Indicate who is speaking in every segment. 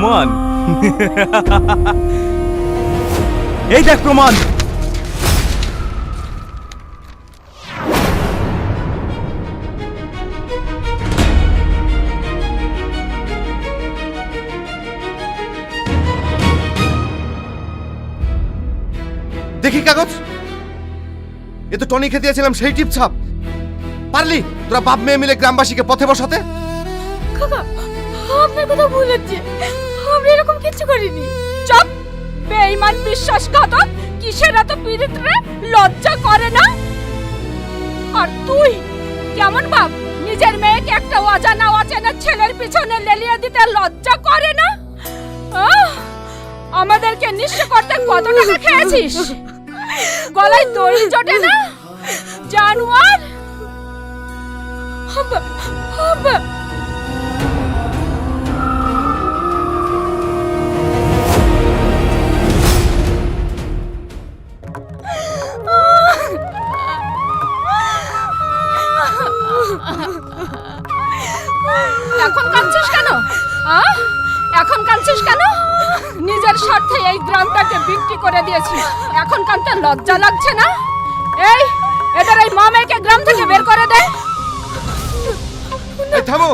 Speaker 1: প্রমাণ। এই দেখ প্রমাণ।
Speaker 2: দেখি কাগজ। এ তো টনি খেতে দিয়েছিলাম সেই টিপ ছাপ। পারলি? তোরা বাপ মেয়ে মিলে গ্রামবাসীকে পথে বসাতে?
Speaker 3: কথা ভুল হচ্ছে। এরকম কিছু করিনি। চুপ! বেঈমান বিশ্বাসঘাতক কিসের এত পীড়িত রে? লজ্জা করে না? আর তুই, কেমন বাপ? নিজের মেয়েকে একটা অজানা, অচেনা ছেলের পিছনে লেলিয়ে দিতে লজ্জা করে না? আমাদেরকে নিঃস্ব করতে কত টাকা খেয়েছিস? গলায় দড়ি জটে না? জানোয়ার? হবে হবে। কাঁদছিস কেন? নিজের স্বার্থে এই গ্রামটাকে বিক্রি করে দিয়েছিস। এখন কানটা লজ্জা লাগছে না? এই এদের এই মামেকে গ্রাম থেকে বের করে দে।
Speaker 2: থামো।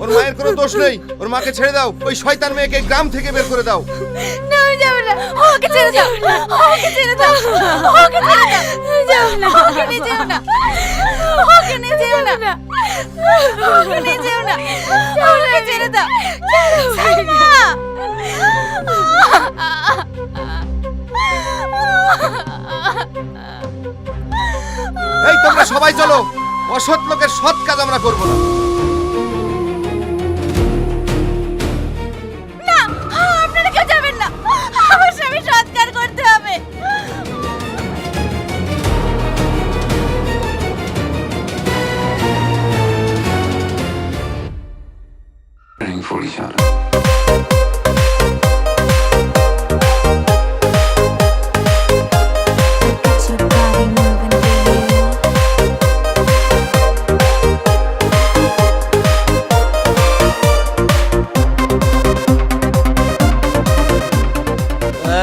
Speaker 2: ওর মায়ের কোনো দোষ নেই। ওর মাকে ছেড়ে দাও। ওই শয়তান মেয়েকে গ্রাম থেকে বের করে দাও।
Speaker 3: না আমি যাব না। ওকে ছেড়ে দাও। ওকে ছেড়ে দাও। ওকে ছেড়ে দাও। যাব না। ওকে নিয়ে যেও না। ওকে নিয়ে যেও না। ওকে নিয়ে যেও না। ওকে ছেড়ে দাও।
Speaker 2: এই তোমরা সবাই চলো। অসৎ লোকের সৎ কাজ আমরা করব না।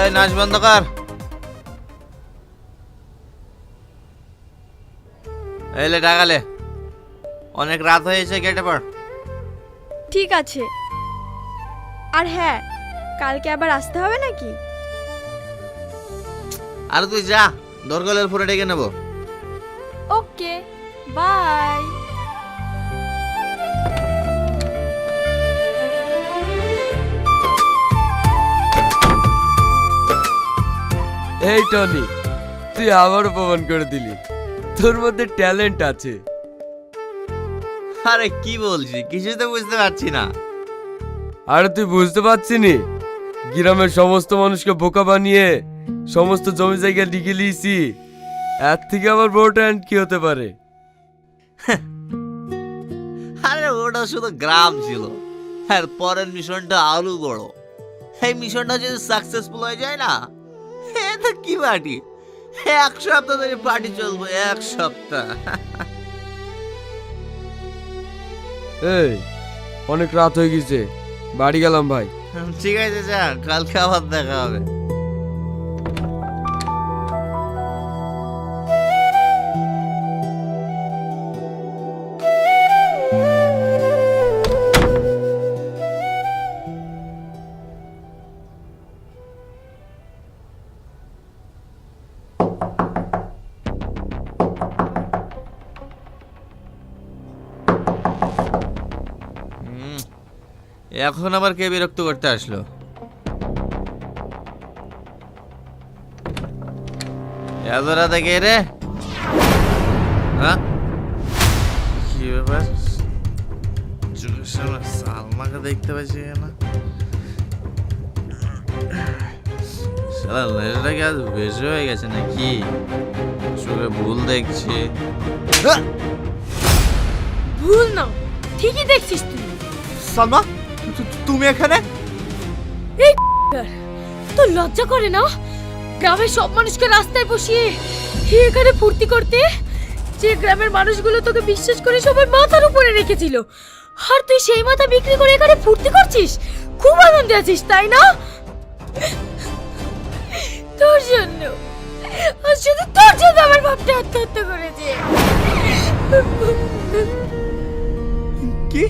Speaker 4: এই নাচ বন্ধ কর। এলে টাকালে অনেক রাত হয়েছে কেটে পড়।
Speaker 5: ঠিক আছে। আর হ্যাঁ কালকে আবার আসতে হবে নাকি?
Speaker 4: আর তুই যা দরগলের ফুরে ডেকে নেব।
Speaker 5: Okay bye.
Speaker 6: এই টনি তুই আবারও প্রমাণ করে দিলি। তোর মধ্যে ট্যালেন্ট আছে।
Speaker 4: আরে কি বলছি কিছুই তো বুঝতে পারছি না।
Speaker 6: আরে তুই বুঝতে পারছিনি গ্রামের সমস্ত মানুষকে বোকা বানিয়ে সমস্ত জমি জায়গা লিখে লিয়েছি এর থেকে আবার বড় ট্যালেন্ট কি হতে পারে?
Speaker 4: আরে ওটা শুধু গ্রাম ছিল। আর পরের মিশনটা আলু বড়। এই মিশনটা যদি সাকসেসফুল হয়ে যায় না এ তো কি পার্টি? এক সপ্তাহ ধরে পার্টি চলবে এক সপ্তাহ।
Speaker 6: এই, অনেক রাত হয়ে গেছে। বাড়ি গেলাম ভাই।
Speaker 4: ঠিক আছে, যা, কালকে আবার দেখা হবে। এখন আবার কে বিরক্ত করতে আসলো? এত রাতে কে রে। হ্যাঁ? কি ব্যাপার? চোখের সামনে সালমাকে দেখতে পাচ্ছি না সালা লেজটা কি আজ বেশি হয়ে গেছে নাকি? চোখে ভুল দেখছি। হ্যাঁ!
Speaker 3: ভুল না ঠিকই দেখছিস তুই।
Speaker 4: সালমা? তুমি এখানে?
Speaker 3: এই তোর লজ্জা করে না? গ্রামের সব মানুষকে রাস্তায় বসিয়ে এখানে ফুর্তি করতে? যে গ্রামের মানুষগুলো তোকে বিশ্বাস করে সবাই মাথার উপরে রেখেছিল। আর তুই সেই মাথা বিক্রি করে এখানে ফুর্তি করছিস? খুব আনন্দে আছিস তাই না? তোর জন্য। আর শুধু তোর জন্য আমার বাপটা আত্মহত্যা করেছে।
Speaker 1: কি?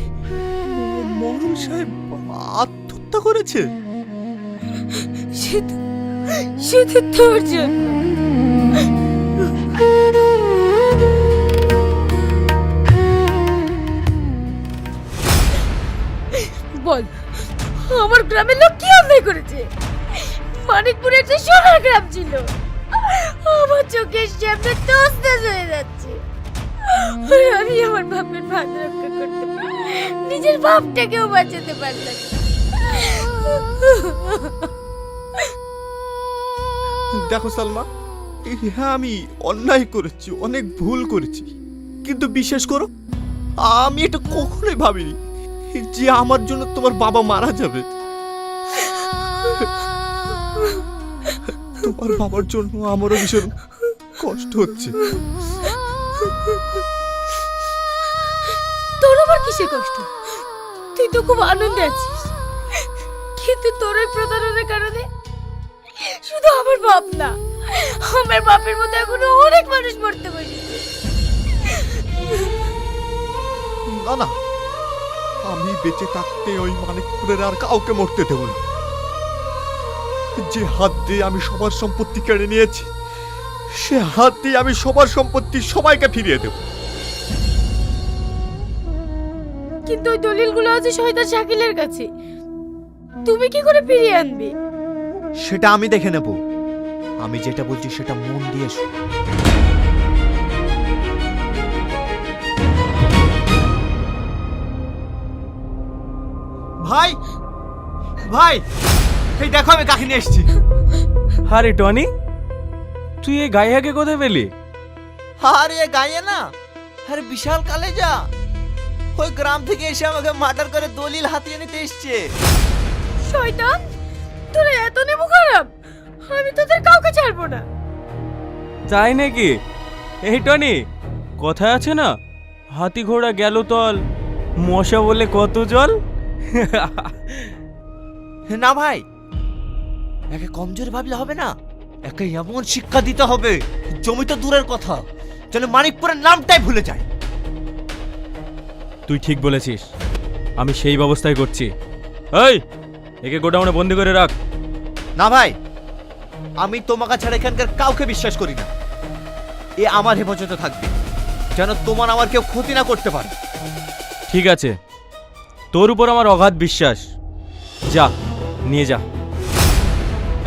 Speaker 1: সাহেব, আত্মহত্যা করেছে।
Speaker 3: শুধু তোর বল, আমার গ্রামের লোক কি অন্যায় করেছে? মানিকপুরের যে সোনার গ্রাম ছিল, আমার চোখের সামনে তোস তোস হয়ে যাচ্ছে। আমি আমার বাপের ভাত রক্ষা করতে নিজের বাপটাকেও বাঁচাতে পারলাম
Speaker 1: দেখো সালমা হ্যাঁ আমি অন্যায় করেছি, অনেক ভুল করেছি। কিন্তু বিশ্বাস করো, আমি এটা কখনোই ভাবিনি যে আমার জন্য তোমার বাবা মারা যাবে। তোমার বাবার জন্য আমারও ভীষণ কষ্ট হচ্ছে।
Speaker 3: কিসের কষ্ট? তুই তো খুব আনন্দে আছিস। কিন্তু তোর ওই প্রতারণার কারণে শুধু আমার বাপ না, আমার বাপের এখনও অনেক মানুষ মরতে
Speaker 1: না না, আমি বেঁচে থাকতে ওই মানিকপুরের আর কাউকে মরতে দেব না। যে হাত দিয়ে আমি সবার সম্পত্তি কেড়ে নিয়েছি, সে হাত দিয়ে আমি সবার সম্পত্তি সবাইকে ফিরিয়ে দেব।
Speaker 3: কিন্তু ওই দলিলগুলো আছে শহীদ শাকিলের কাছে। তুমি কি করে ফিরিয়ে আনবে?
Speaker 1: সেটা আমি দেখে নেব। আমি যেটা বলছি সেটা মন দিয়ে শোনো। ভাই ভাই এই দেখো আমি কাকে নিয়ে এসেছি।
Speaker 7: আরে টনি তুই এই গাইয়াকে কোথায় পেলি?
Speaker 4: আরে গায়ে না। আরে বিশাল কালে যা ওই গ্রাম থেকে এসে আমাকে মার্ডার করে দলিল হাতিয়ে নিতে এসছে।
Speaker 3: শয়তান তোরা এত নেব খারাপ? আমি তোদের কাউকে ছাড়বো না।
Speaker 7: তাই নাকি? এই টনি কথা আছে না? হাতি ঘোড়া গেল তল মশা বলে কত জল?
Speaker 4: না ভাই একে কমজোর ভাবলে হবে না। একে এমন শিক্ষা দিতে হবে জমি তো দূরের কথা যেন মানিকপুরের নামটাই ভুলে যায়।
Speaker 7: তুই ঠিক বলেছিস। আমি সেই ব্যবস্থাই করছি। এই একে গোডাউনে বন্দি করে রাখ।
Speaker 4: না ভাই আমি তোমাকে ছাড়া এখানকার কাউকে বিশ্বাস করি না। এ আমার হেফাজতে থাকবে যেন তোমার আমার কেউ ক্ষতি না করতে পারে।
Speaker 7: ঠিক আছে। তোর উপর আমার অগাধ বিশ্বাস। যা নিয়ে যা।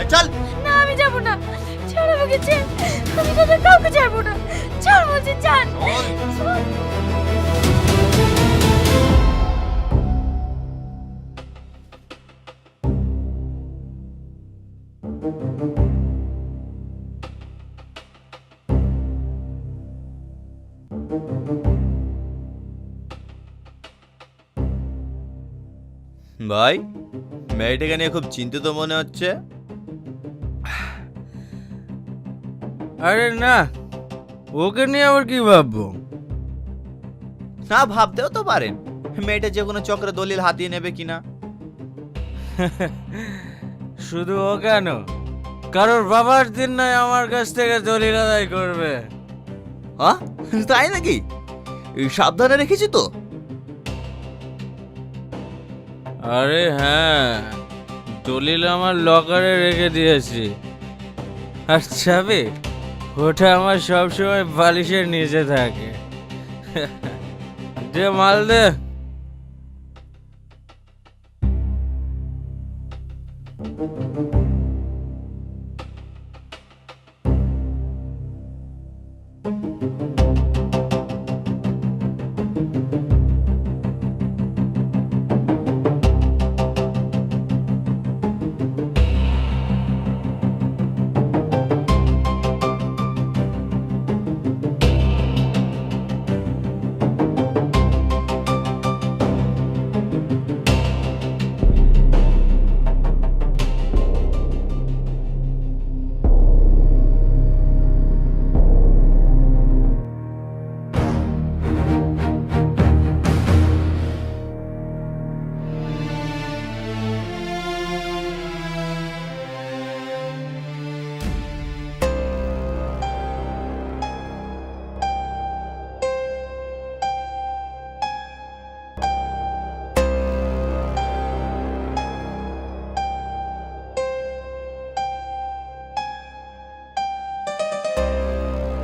Speaker 4: এই চল।
Speaker 3: না আমি যাব না। ছাড় আমাকে ছেড়। আমি তোদের কাউকে ছাড়বো না। ছাড় বলছি ছাড়।
Speaker 4: ভাই মেয়েটাকে নিয়ে খুব চিন্তিত মনে হচ্ছে।
Speaker 7: আরে না ওকে নিয়ে আবার কি ভাববো?
Speaker 4: না ভাবতেও তো পারেন মেয়েটা যে কোনো চক্রে দলিল হাতিয়ে নেবে কিনা।
Speaker 7: শুধু ও কেন? কারোর বাবার দিন নয় আমার কাছ থেকে দলিল আদায় করবে।
Speaker 4: হ্যাঁ তাই নাকি? সাবধানে রেখেছি তো।
Speaker 7: আরে হ্যাঁ দলিল আমার লকারে রেখে দিয়েছি। আর চাবি, ওটা আমার সবসময় বালিশের নিচে থাকে। যে মাল দে।
Speaker 8: Thank